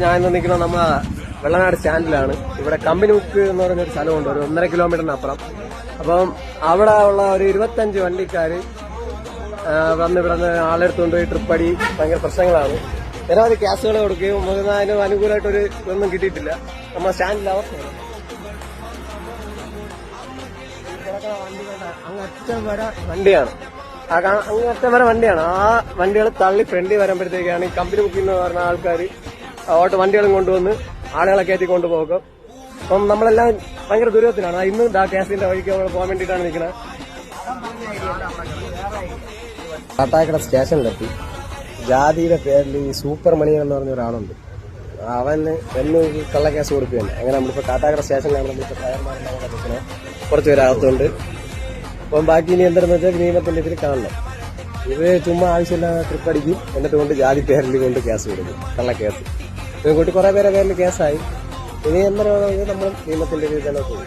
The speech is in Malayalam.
ഞാൻ നിൽക്കുന്നത് നമ്മ വെള്ളനാട് സ്റ്റാൻഡിലാണ്. ഇവിടെ കമ്പനി ബുക്ക് എന്ന് പറയുന്ന ഒരു സ്ഥലമുണ്ട് ഒരു ഒന്നര കിലോമീറ്ററിന് അപ്പുറം. അപ്പം അവിടെ ഉള്ള ഒരു ഇരുപത്തഞ്ച് വണ്ടിക്കാർ വന്ന് ഇവിടെ നിന്ന് ആളെടുത്തുകൊണ്ട് പോയി ട്രിപ്പ് അടി ഭയങ്കര പ്രശ്നങ്ങളാണ്. നിരവധി ക്യാസുകൾ കൊടുക്കുകയും അതിന് അനുകൂലമായിട്ടൊരു ഇതൊന്നും കിട്ടിയിട്ടില്ല. നമ്മ സ്റ്റാൻഡിൽ അവസ്ഥയാണ്. അങ്ങറ്റം വരെ വണ്ടിയാണ് അങ്ങറ്റം വരെ വണ്ടിയാണ്. ആ വണ്ടികൾ തള്ളി ഫ്രണ്ടിൽ വരുമ്പോഴത്തേക്കാണ് ഈ കമ്പനി ബുക്കിംഗ് എന്ന് പറഞ്ഞ ആൾക്കാർ ഓട്ടോ വണ്ടികളും കൊണ്ടുവന്ന് ആളുകളെ കയറ്റി കൊണ്ടുപോകും. അപ്പം നമ്മളെല്ലാം ഭയങ്കര ദുരിതത്തിലാണ്. ആ ഇന്ന് ദാ കേസിന്റെ വഴിക്ക് നമ്മൾ പോകാൻ വേണ്ടിയിട്ടാണ് നിൽക്കുന്നത്. കാട്ടാക്കട സ്റ്റേഷനിലെത്തി. ജാതിയുടെ പേരിൽ ഈ സൂപ്പർ മണി എന്ന് പറഞ്ഞ ഒരാളുണ്ട്. അവന് എന്നും ഈ കള്ള കേസ് കൊടുക്കുകയാണ്. അങ്ങനെ നമ്മളിപ്പോ കാട്ടാക്കട സ്റ്റേഷനിലാണ് നമ്മളിപ്പോ ടയർമാരെല്ലാം കൂടെ കുറച്ച് പേര് അകത്തുണ്ട് അപ്പം ബാക്കി ഇനി എന്താണെന്ന് വെച്ചാൽ നിയമത്തിന്റെ ഇതിൽ കാണണം. ഇത് ചുമ്മാ ആവശ്യമില്ലാതെ ട്രിപ്പ് അടിക്കും. എന്നിട്ട് കൊണ്ട് ജാതി പേരിൽ കൊണ്ട് കേസ് കൊടുക്കും. കള്ള കേസ് കുറേ പേരെ പേരിൽ കേസായി ഇനി എന്താ നമ്മൾ നിയമത്തിന്റെ രീതിയിൽ പോകും.